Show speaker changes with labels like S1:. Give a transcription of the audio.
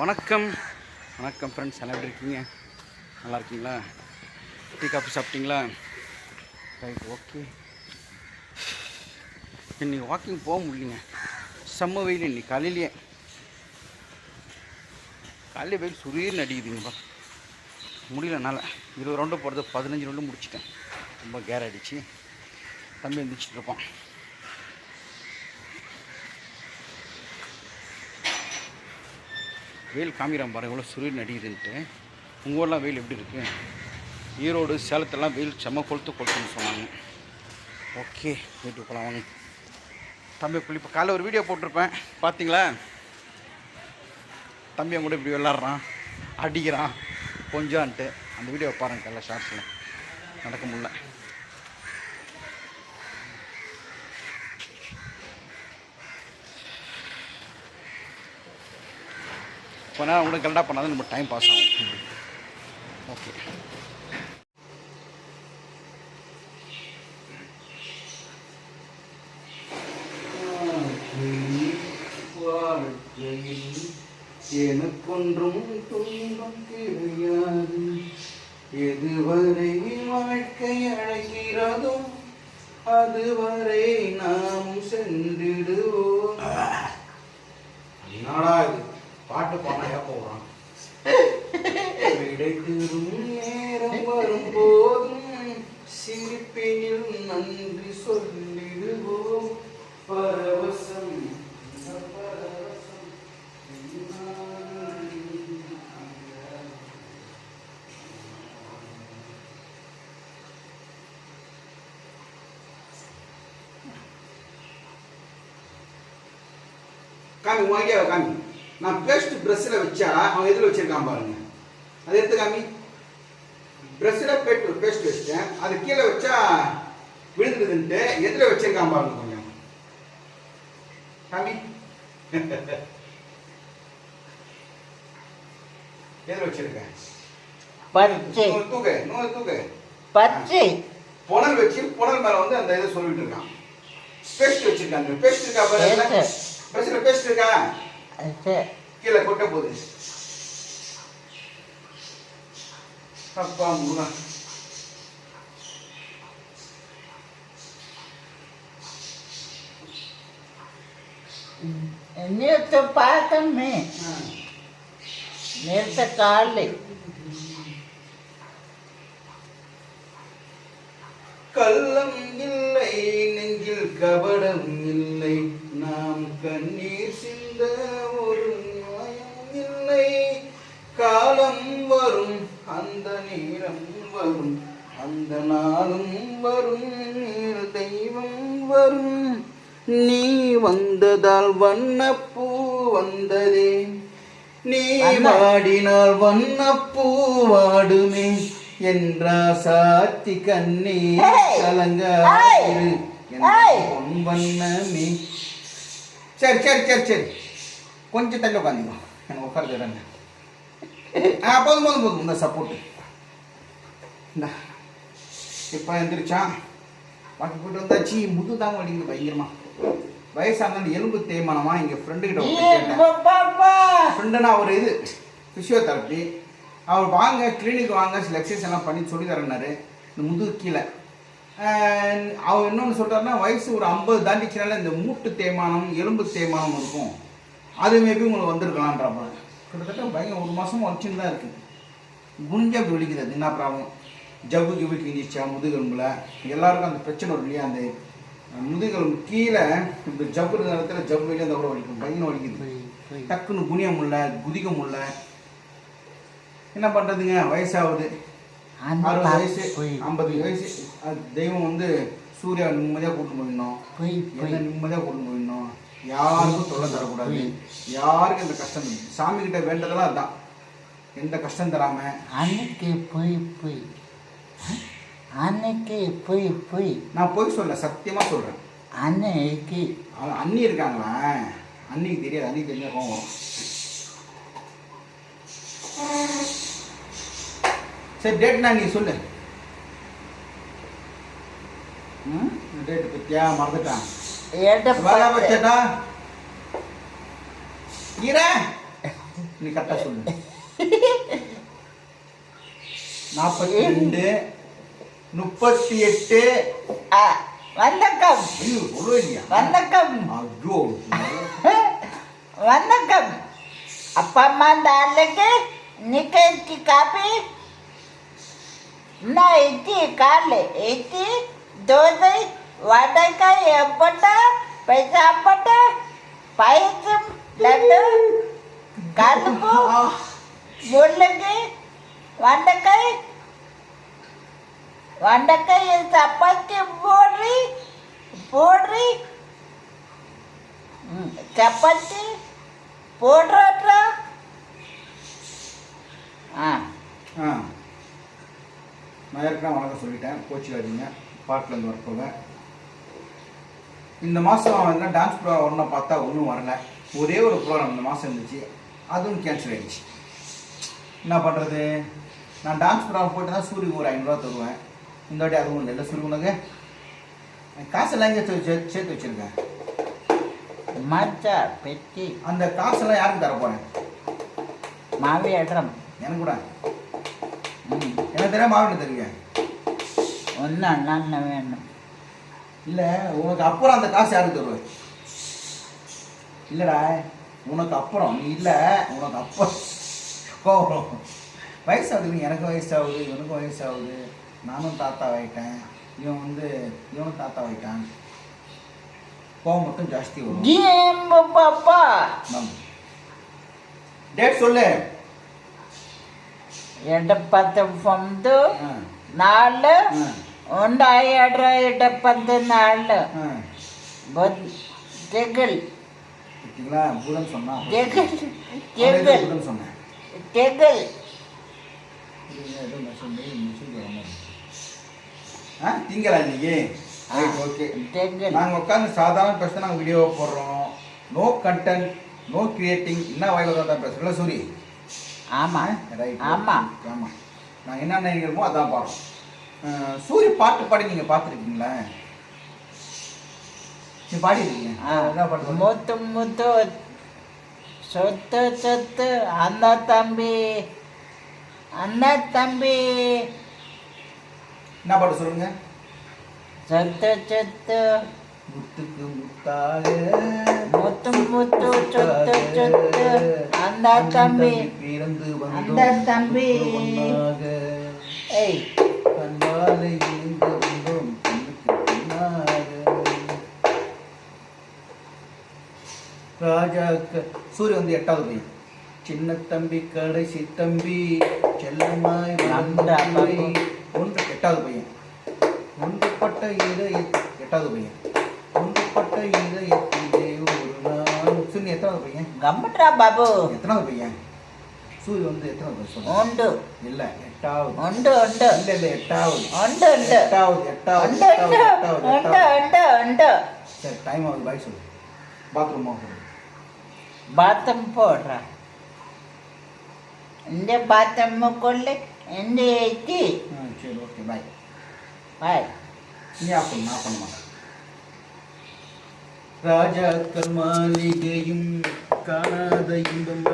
S1: வணக்கம் வணக்கம் ஃப்ரெண்ட்ஸ் எல்லாம் எப்படி இருக்கீங்க நல்லா இருக்கீங்களா டீ காஃபி சாப்பிட்டீங்களா ரைட் ஓகே இன்றைக்கி வாக்கிங் போக முடியலங்க செம்ம வெயில் இன்னைக்கு காலையிலேயே காலையில் வெயில் சுரீர் அடிக்குதுங்கப்பா முடியலனால இருபது ரவுண்டு போகிறது பதினஞ்சு ரவுண்டு முடிச்சிட்டேன் ரொம்ப கேர் அடிச்சு தம்பி எந்திரிச்சிட்ருப்பான் வெயில் காமிக்கிறான் பாருங்கள் எவ்வளோ சுருள் நடிக்குதுன்ட்டு உங்கள் ஊரெலாம் வெயில் எப்படி இருக்குது ஈரோடு சேலத்தெல்லாம் வெயில் செம்ம கொளுத்து கொளுத்துன்னு சொன்னாங்க ஓகே வீட்டுக்கு போகலாம் வாங்க தம்பி குளிப்போ காலைல ஒரு வீடியோ போட்டிருப்பேன் பார்த்தீங்களா தம்பி அவங்க கூட இப்படி விளாட்றான் அடிக்கிறான் கொஞ்சான்ட்டு அந்த வீடியோவை பாருங்கள் காலைல ஷார்ட்ஸில் நடக்க முடியல கொஞ்ச நேரம் கூட கரெக்டாக பண்ணாதான் நம்ம டைம் பாஸ் ஆகும் ஓகே எனக்கொன்றும் துன்பம் கிடையாது எதுவரை வாழ்க்கை அழைக்கிறதோ அதுவரை நாம் சென்றிடுவோம் என்னடா இது பாட்டு நேரம் Kami mau aja kami. நான் பேஸ்ட் ப்ரெஷ்ஷில் வச்சா அவன் எதில் வச்சிருக்கான் பாருங்க அது எடுத்து காமி ப்ரெஷ்ஷில் பேட்டு பேஸ்ட் வச்சிட்டேன் அது கீழே வச்சா விழுந்துருதுன்ட்டு எதில் வச்சிருக்கான் பாருங்க கொஞ்சம் காமி எதில் வச்சிருக்கேன் தூக்க தூக்கு தூக்க பச்சை புனல் வச்சு புனல் மேல வந்து அந்த இதை சொல்லிட்டு இருக்கான் பேஸ்ட் வச்சிருக்காங்க பேஸ்ட் இருக்கா பாருங்க பேஸ்ட்ல பேஸ்ட் இருக்கா கீழே கொட்ட போகுது அப்பா முருகா
S2: நேற்று பார்த்தோமே நேற்று காலை
S3: கள்ளம் இல்லை நெஞ்சில் கபடம் இல்லை நாம் கண்ணீர் சிந்த ஒரு நியாயம் இல்லை காலம் வரும் அந்த நேரம் வரும் அந்த நாளும் வரும் தெய்வம் வரும் நீ வந்ததால் வண்ணப்பூ வந்ததே நீ வாடினால் வண்ணப்பூ வாடுமே என்றா சாத்தி கண்ணீர் கலங்காயிரு
S1: சரி சரி சரி சரி கொஞ்சம் தள்ளி உட்காந்துங்க எனக்கு உட்கார இடங்க ஆ போதும் போதும் போதும் இந்த சப்போர்ட்டு இந்த இப்போ எந்திரிச்சான் பாக்கி போட்டு வந்தாச்சு முது தாங்க வடிங்க பயங்கரமா வயசான எலும்பு தேய்மானமா எங்கள் ஃப்ரெண்டு
S2: கிட்ட
S1: ஃப்ரெண்டு நான் ஒரு இது ஃபிசியோதெரப்பி அவர் வாங்க கிளினிக் வாங்க சில எக்ஸசைஸ் எல்லாம் பண்ணி சொல்லி தரனாரு இந்த முதுகு கீழே அவர் இன்னொன்று சொல்கிறாருன்னா வயசு ஒரு ஐம்பது தாண்டிச்சுனால இந்த மூட்டு தேமானம் எலும்பு தேமானம் இருக்கும் அது மேபி உங்களுக்கு வந்திருக்கலான்ற மாதிரி கிட்டத்தட்ட பயங்கர ஒரு மாதம் வச்சுன்னு தான் இருக்குது குஞ்சு அப்படி வலிக்கிறது என்ன ப்ராப்ளம் ஜவ்வு கிவு கிஞ்சிச்சா முதுகெலும்பில் எல்லாருக்கும் அந்த பிரச்சனை வரும் இல்லையா அந்த முதுகெலும்பு கீழே இந்த ஜவ்வு நேரத்தில் ஜவ்வு வெளியே அந்த கூட வலிக்கும் பயங்கர வலிக்குது டக்குன்னு குனிய முடியல குதிக்க முடியல என்ன பண்ணுறதுங்க வயசாகுது அறுபது வயசு ஐம்பது வயசு தெய்வம் வந்து சூர்யா நிம்மதியாக கூட்டு போயிடணும் என்ன நிம்மதியாக கூட்டு போயிடணும் யாருக்கும் தொல்லை தரக்கூடாது யாருக்கும் இந்த கஷ்டம் சாமி கிட்ட வேண்டதெல்லாம் அதுதான் எந்த கஷ்டம் தராம
S2: அன்னைக்கு பொய் பொய் அன்னைக்கு பொய் பொய்
S1: நான் பொய் சொல்ல சத்தியமாக சொல்கிறேன்
S2: அன்னைக்கு
S1: அண்ணி இருக்காங்களா அன்னைக்கு தெரியாது அன்னைக்கு தெரிஞ்ச போவோம் சரி டேட் நான் நீ சொல்லு டேட் பத்தியா மறந்துட்டான் நீ சொல்லு நாற்பத்தி முப்பத்தி எட்டு
S2: அப்பா அம்மா அந்த ஆளுக்கு காப்பி நான் இட்லி காலு இட்லி தோசை வடக்காய் எப்பட்டா சாப்பாட்டா பயசம் லட்டு கரும்பு முள்ளங்கி வண்டக்காய் வண்டக்காய் சப்பாத்தி போடுறி போடுறி சப்பாத்தி போடுற
S1: நான் ஏற்கனவே வணக்கம் சொல்லிட்டேன் கோச்சிக்காதீங்க பாட்டிலேருந்து வரப்போவேன் இந்த மாதம் வந்து டான்ஸ் ப்ரோக்ராம் ஒன்றும் பார்த்தா ஒன்றும் வரல ஒரே ஒரு ப்ரோக்ராம் இந்த மாதம் இருந்துச்சு அதுவும் கேன்சல் ஆகிடுச்சு என்ன பண்ணுறது நான் டான்ஸ் ப்ரோக்ராம் போட்டு தான் சூரியன் ஒரு ஐநூறுரூவா தருவேன் இந்த வாட்டி அதுவும் இல்லை சூரிய உனக்கு காசு எல்லாம் எங்கே சேர்த்து வச்சுருக்கேன்
S2: மச்சா பெட்டி
S1: அந்த காசெல்லாம் யாருக்கு தர போகிறேன்
S2: மாவி ஏற்றம்
S1: எனக்கு கூட என்ன தெரியும் மாவு தருங்க
S2: ஒன்றும் என்ன வேணும்
S1: இல்லை உனக்கு அப்புறம் அந்த காசு யாருக்கு தருவார் இல்லைடா உனக்கு அப்புறம் நீ இல்லை உனக்கு அப்புறம் கோபம் வயசாகுது எனக்கு வயசாகுது இவனுக்கும் வயசாகுது நானும் தாத்தா ஆகிட்டேன் இவன் வந்து இவனும் தாத்தா ஆகிட்டான் கோவம் மட்டும் ஜாஸ்தி
S2: வரும் டேட் சொல்லு ఎడపదొందు నాళ్ళు ఉండాయి ఎడ్ర ఎడపది నాళ్ళు తెగులు
S1: తెగులు இன்னைக்கு ஓகே நாங்கள் உட்காந்து சாதாரண பேச நாங்கள் வீடியோ போடுறோம் நோ கண்டென்ட் நோ கிரியேட்டிங் என்ன வாயில் தான் பேசுகிறோம்ல சூரி
S2: ஆமாம் ரைட் ஆமாம் ஆமாம்
S1: நான் என்னென்ன இருக்கமோ அதான் பாடம் சூரிய பாட்டு பாடி நீங்கள் பார்த்துருக்கீங்களா பாடிருக்கீங்க
S2: முத்து முத்து சொத்து சொத்து அண்ணா தம்பி அண்ணா தம்பி
S1: என்ன பாட்டு சொல்லுங்க
S2: சொத்து சொத்து
S1: முத்துக்கு முத்தாக
S2: முத்து சொத்து சொத்து அந்த தம்பி பிறந்து அந்த தம்பி ஏய்
S1: சூரிய வந்து எட்டாவது பையன்
S3: சின்ன தம்பி கடைசி தம்பி செல்லமாய்
S1: ஒன்று எட்டாவது பையன் ஒன்றுபட்ட இதை எட்டாவது பையன் எத்தனாவது பையன்
S2: கம்முட்ரா பாபு
S1: எத்தனாவது பையன் சூரிய வந்து எத்தனாவது உண்டு இல்ல எட்டாவது உண்டு உண்டு இல்ல இல்ல எட்டாவது உண்டு உண்டு எட்டாவது எட்டாவது
S2: எட்டாவது உண்டு உண்டு உண்டு
S1: சரி டைம் ஆகுது பாய் சொல்லு பாத்ரூம் போகுது
S2: பாத்ரூம் போடுறா இந்த பாத்ரூம்
S1: சரி ஓகே பாய் பாய் நீ
S3: ராஜாக்கள் மாளிகையும் காணாத இன்பம்